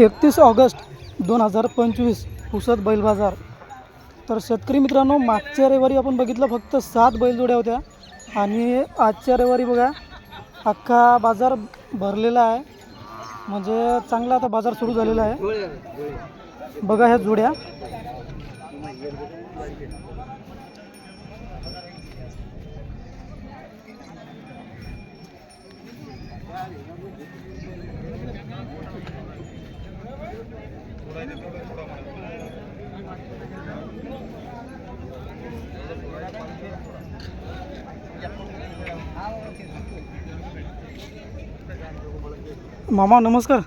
एकतीस ऑगस्ट दोन हजार पंचवीस पुसद बैल बाजार. तर शेतकरी मित्रांनो मागच्या रविवारी आपण बघितलं फक्त सात बैलजोड्या होत्या. आणि आजच्या रविवारी बघा अख्खा बाजार भरलेला आहे. म्हणजे चांगला आता बाजार सुरू झालेला आहे. बघा ह्या जोड्या. मामा नमस्कार.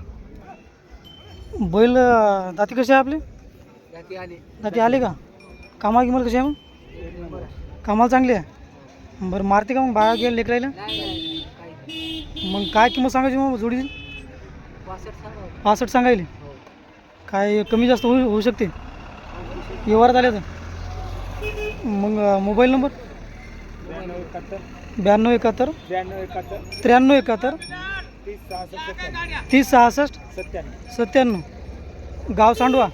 बैल दाती कशी आहे आपली? दाती आली. का? कामाला किंमत कशी आहे मग? कामाला चांगली आहे? बरं मारते का मग? बाळा गेलं लेकरायला? मग काय किंमत सांगायची मग जोडी पासष्ट सांगायली. काय कमी जास्त होऊ होऊ शकते? व्यवहारात आले तर. मग मोबाईल नंबर? ब्याण्णव एकाहत्तर. ब्याण्णव एकाहत्तर. त्र्याण्णव एकाहत्तर. तीस सहासष्ट सत्त्याण्णव. गाव सांडवा?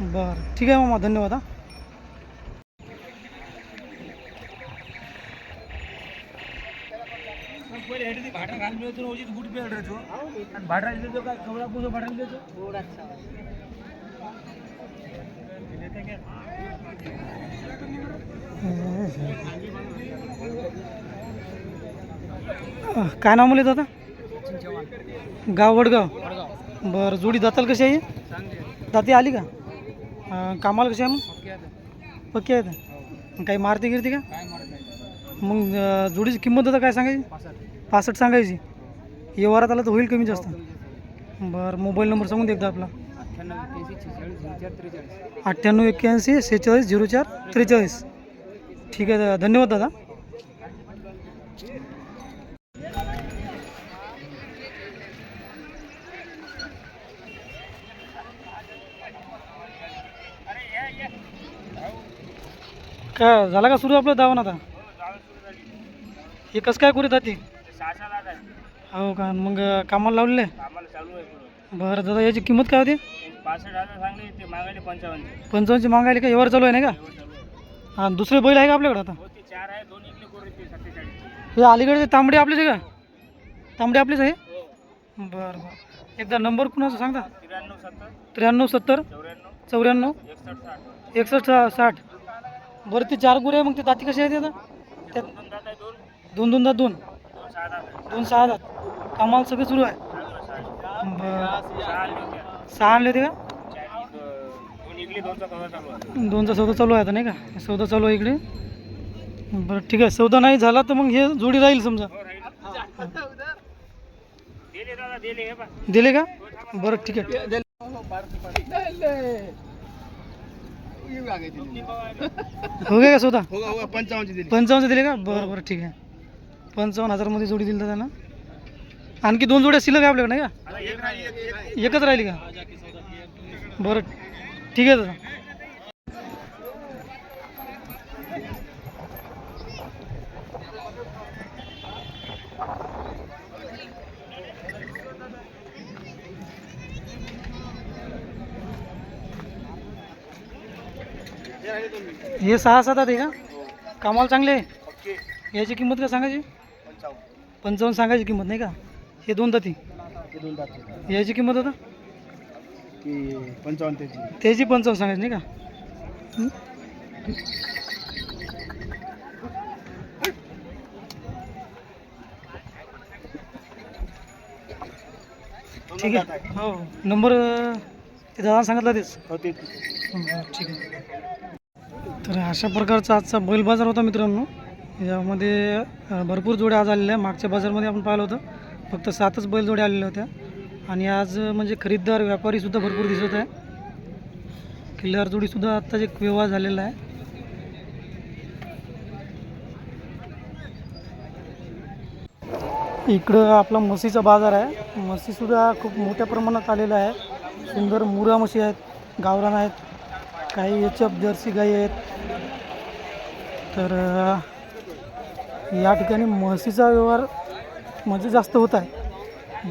बरं. ठीक आहे मामा धन्यवाद हा. काय नाव म्हणले दादा गाव वडगाव? बरं जोडी दाताल कशी आहे? दाती आली का? अं, कामाला कशी आहे मग? पक्की आहे तर काही मारती गिरती का? मग अं, जोडीची किंमत आता काय सांगायची? पासष्ट सांगायची. व्यवहारात आला तर होईल कमी जास्त. बरं मोबाईल नंबर सांगून दे एकदा आपला. अठ्ठ्याण्णव एक्क्याऐंशी सेहेचाळीस झिरो चार त्रेचाळीस. ठीक आहे दादा धन्यवाद दादा. काय झाला का सुरू आपलं दावण आता? हे कसं काय करू जाते हो का? मग कामाला पुढं. बरं दादा याची किंमत काय होती? ते पंचावन्नची मागायला का? व्यवहार चालू आहे नाही का? हां दुसरे बैल आहे का आपल्याकडे आता? हो ते ते हे अलीकडचे तांबडे आपलेच आहे का? तांबडे आपलेच आहे? हो. बरं बरं. एकदा नंबर कुणाचा सांगता? त्र्याण्णव सत्तर. त्र्याण्णव सत्तर. चौऱ्याण्णव. चौऱ्याण्णव. एकसष्ट साठ. बरं ते चार गुरे आहे मग ते दाती कशी आहेत आता? त्यात दोन दोन दोन. दात दोन दोन सहा दात. कमाल कामाला सगळं सुरू आहे. बरं. सहा आणले होते का? दोनचा चालू आहे सौदा चालू आहे आता नाही का? सौदा चालू आहे इकडे. बरं ठीक आहे. सौदा नाही झाला तर मग हे जोडी राहील समजा. दिले का? बरं ठीक आहे. हो गया का सौदा पंचावन्न दिले. पंचावन्न दिले का? बरं बरं ठीक आहे. पंचावन्न हजारमध्ये जोडी दिली त्यांना? आणखी दोन जोड्या शिल्लक आहे आपल्याकडे नाही आता एक राहिली एक- एक का एकच राहिली का? बरं ठीक आहे दादा. हे सहा सात आहे का? कामाला चांगले आहे? याची किंमत काय सांगायची? पंचावन्न. सांगायची किंमत नाही का? हे दोन दाती. ते दोन दात. याची किंमत आता? की पंचावन्न त्याची. त्याची पंचावन्न सांगायची नाही का? हं? ठीक आहे. हो नंबर अं, ते दादा सांगितला तेच. हो ते बरं, ठीक आहे. तर अशा प्रकारचा आजचा बैल बाजार होता मित्रांनो. यामध्ये भरपूर जोड्या आज आलेल्या. मागच्या बाजारमध्ये आपण पाहिलं होतं. फक्त सातच बैल जोड्या आलेल्या होत्या. आणि आज म्हणजे खरीददार व्यापारीसुद्धा भरपूर दिसत आहे. किल्लार जोडीसुद्धा आत्ताच एक व्यवहार झालेला आहे. इकडं आपला म्हशीचा बाजार आहे. म्हशीसुद्धा खूप मोठ्या प्रमाणात आलेला आहे सुंदर मुरा म्हशी आहेत. गावरान आहेत. काही एच एफ जर्सी गाई आहेत. तर या ठिकाणी म्हशीचा व्यवहार म्हणजे जास्त होत आहे.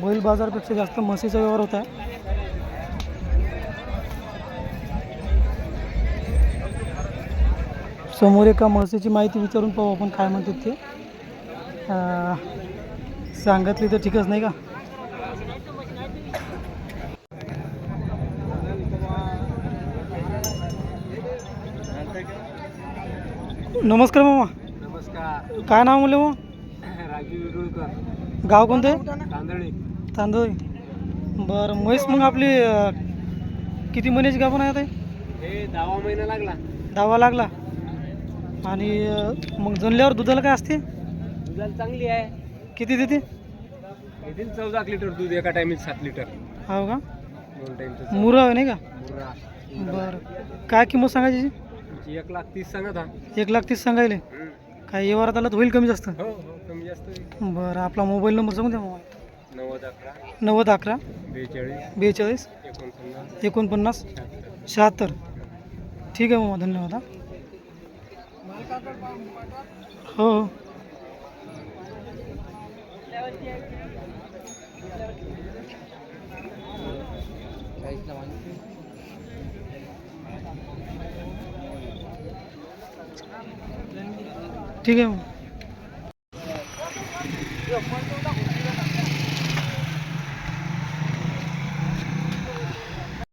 बैल बाजारपेक्षा जास्त म्हशीचा व्यवहार होत आहे. समोर एका म्हशीची माहिती विचारून पाहू आपण काय म्हणतात ते. सांगितली तर ठीकच नाही का? नमस्कार मामा. नमस्कार. काय नाव म्हणलं मग राजू गाव कोणतं? तांदळी. तांदूळ. बरं म्हैस मग आपली अं, किती महिन्याची गाभण आहे आता ही? दहावा महिना लागला. दहावा लागला. आणि अं, मग जनल्यावर दुधाला काय असते? दुधाला चांगली आहे. किती देते? येथील चौदा लिटर दूध एका टायमिंग सात लिटर. हो का? दोन टाइमचं मुरं आहे नाही का? बरं. काय किंमत सांगायची? एक लाख तीस सांगत हा एक लाख तीस सांगायले? काय व्यवहारात आलं तर होईल कमी जास्त? हो हो कमी जास्त होईल. बरं आपला मोबाईल नंबर सांगू द्या मोबाईल नव्वद अकरा नव्वद अकरा बेचाळीस बेचाळीस एकोणपन्नास एकोणपन्नास शहात्तर. शहात्तर. ठीक आहे मामा धन्यवाद हा. हो हो. ठीक आहे मग